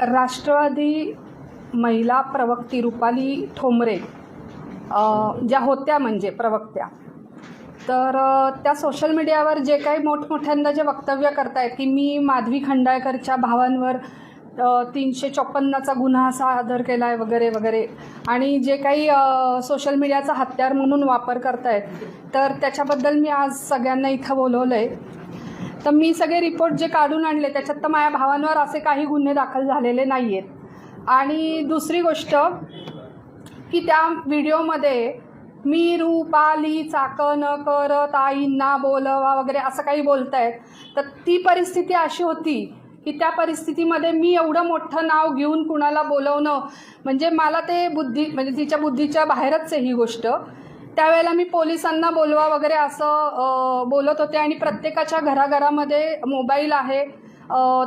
राष्ट्रवादी महिला प्रवक्ती रुपाली ठोंबरे ज्या होत्या म्हणजे प्रवक्त्या. तर त्या सोशल मीडियावर जे काही मोठमोठ्यांदा जे वक्तव्य करतायत की मी माधवी खंडाळकरच्या भावांवर तीनशे चोपन्नचा गुन्हा सादर केला आहे वगैरे वगैरे. आणि जे काही सोशल मीडियाचा हत्यार म्हणून वापर करतायत तर त्याच्याबद्दल मी आज सगळ्यांना इथं बोलवलं आहे तर मी सगळे रिपोर्ट जे काढून आणले त्याच्यात तर माझ्या भावांवर असे काही गुन्हे दाखल झालेले नाही आहेत आणि दुसरी गोष्ट की त्या व्हिडिओमध्ये मी रूपाली चाकं न करत आईंना बोलवा वगैरे असं काही बोलतायत. तर ती परिस्थिती अशी होती की त्या परिस्थितीमध्ये मी एवढं मोठं नाव घेऊन कुणाला बोलवणं म्हणजे मला ते बुद्धी म्हणजे तिच्या बुद्धीच्या बाहेरच आहे ही गोष्ट. त्यावेळेला मी पोलिसांना बोलवा वगैरे असं बोलत होते आणि प्रत्येकाच्या घराघरामध्ये मोबाईल आहे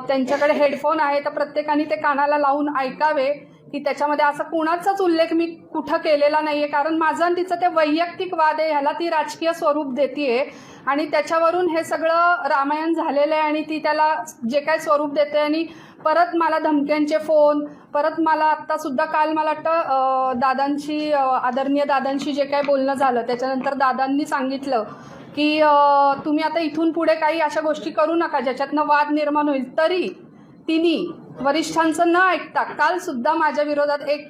त्यांच्याकडे हेडफोन आहे तर प्रत्येकाने ते कानाला लावून ऐकावे. की त्याच्यामध्ये असं कुणाचाच उल्लेख मी कुठं केलेला नाही आहे कारण माझं आणि तिचं ते वैयक्तिक वाद आहे ह्याला ती राजकीय स्वरूप देते आणि त्याच्यावरून हे सगळं रामायण झालेलं आहे आणि ती त्याला जे काय स्वरूप देते आणि परत मला धमक्यांचे फोन परत मला आत्तासुद्धा काल मला वाटतं दादांशी आदरणीय दादांशी जे काय बोलणं झालं त्याच्यानंतर दादांनी सांगितलं की तुम्ही आता इथून पुढे काही अशा गोष्टी करू नका ज्याच्यातनं वाद निर्माण होईल. तरी तिने वरिष्ठांचं न ऐकता कालसुद्धा माझ्या विरोधात एक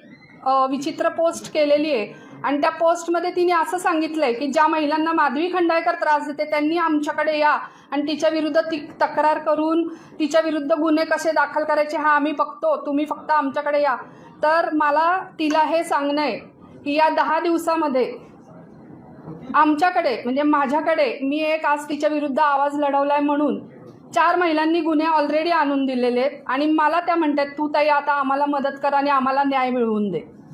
विचित्र पोस्ट केलेली आहे. आणि त्या पोस्टमध्ये तिने असं सांगितलंय की ज्या महिलांना माधवी खंडाळकर त्रास देते त्यांनी आमच्याकडे या आणि तिच्या विरुद्ध ती तक्रार करून तिच्या विरुद्ध गुन्हे कसे दाखल करायचे हा आम्ही बघतो तुम्ही फक्त आमच्याकडे या. तर मला तिला हे सांगणं आहे की या दहा दिवसामध्ये आमच्याकडे म्हणजे माझ्याकडे मी एक आज तिच्या विरुद्ध आवाज लढवलाय म्हणून चार महिलांनी गुन्हे ऑलरेडी आणून दिलेले आहेत. आणि मला त्या म्हणतात तू ताई आता आम्हाला मदत कर आणि आम्हाला न्याय मिळवून दे.